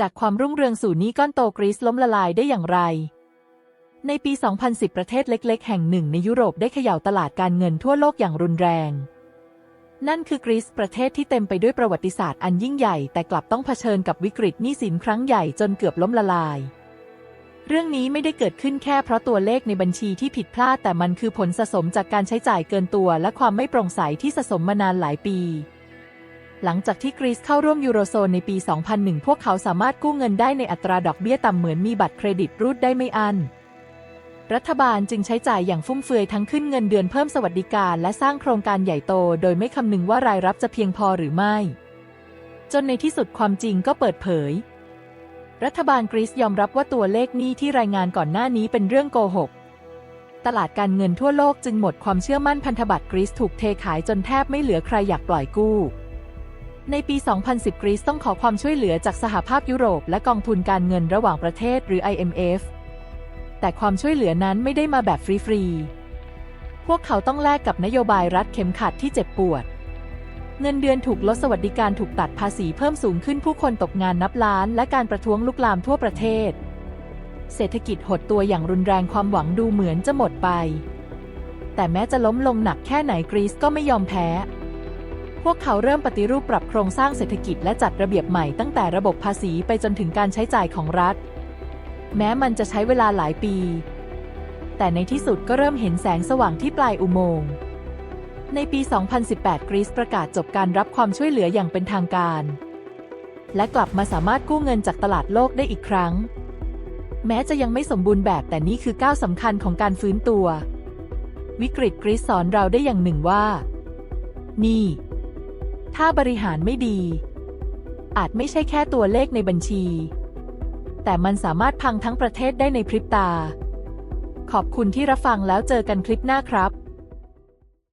จากความรุ่งเรืองสู่นี้ก้อนโตกรีซล้มละลายได้อย่างไร ในปี 2010 ประเทศเล็ก ๆ แห่งหนึ่งในยุโรปได้เขย่าตลาดการเงินทั่วโลกอย่างรุนแรง นั่นคือกรีซประเทศที่เต็มไปด้วยประวัติศาสตร์อันยิ่งใหญ่ แต่กลับต้องเผชิญกับวิกฤตหนี้สินครั้งใหญ่จนเกือบล้มละลาย เรื่องนี้ไม่ได้เกิดขึ้นแค่เพราะตัวเลขในบัญชีที่ผิดพลาด แต่มันคือผลสะสมจากการใช้จ่ายเกินตัว และความไม่โปร่งใสที่สะสมมานานหลายปี หลังจากที่กรีซเข้าร่วมยูโรโซนในปี 2001 พวกเขาสามารถกู้เงินได้ในอัตราดอกเบี้ยต่ำเหมือนมีบัตรเครดิตรูดได้ไม่อัน รัฐบาลจึงใช้จ่ายอย่างฟุ่มเฟือยทั้งขึ้นเงินเดือนเพิ่มสวัสดิการและสร้างโครงการใหญ่โต โดยไม่คำนึงว่ารายรับจะเพียงพอหรือไม่ จนในที่สุดความจริงก็เปิดเผย รัฐบาลกรีซยอมรับว่าตัวเลขหนี้ที่รายงานก่อนหน้านี้เป็นเรื่องโกหกตลาดการเงินทั่วโลกจึงหมดความเชื่อมั่นพันธบัตรกรีซถูกเทขายจนแทบไม่เหลือใครอยากปล่อยกู้ ในปี 2010 กรีซต้องขอความช่วยเหลือจากสหภาพยุโรป และกองทุนการเงินระหว่างประเทศหรือ IMF แต่ความช่วยเหลือนั้นไม่ได้มาแบบฟรีๆ พวกเขาต้องแลกกับนโยบายรัดเข็มขัดที่เจ็บปวด เงินเดือนถูกลดสวัสดิการถูกตัดภาษีเพิ่มสูงขึ้นผู้คนตกงานนับล้าน และการประท้วงลุกลามทั่วประเทศ เศรษฐกิจหดตัวอย่างรุนแรงความหวังดูเหมือนจะหมดไป แต่แม้จะล้มลงหนักแค่ไหนกรีซก็ไม่ยอมแพ้ พวกเขาเริ่มปฏิรูปปรับโครงสร้างเศรษฐกิจและจัดระเบียบใหม่ตั้งแต่ระบบภาษีไปจนถึงการใช้จ่ายของรัฐ แม้มันจะใช้เวลาหลายปี แต่ในที่สุดก็เริ่มเห็นแสงสว่างที่ปลายอุโมงค์ ในปี 2018 กรีซประกาศจบการรับความช่วยเหลืออย่างเป็นทางการ และกลับมาสามารถกู้เงินจากตลาดโลกได้อีกครั้ง แม้จะยังไม่สมบูรณ์แบบแต่นี่คือก้าวสำคัญของการฟื้นตัว วิกฤตกรีซสอนเราได้อย่างหนึ่งว่า นี่ ถ้าบริหารไม่ดี อาจไม่ใช่แค่ตัวเลขในบัญชี แต่มันสามารถพังทั้งประเทศได้ในพริบตา ขอบคุณที่รับฟังแล้วเจอกันคลิปหน้าครับ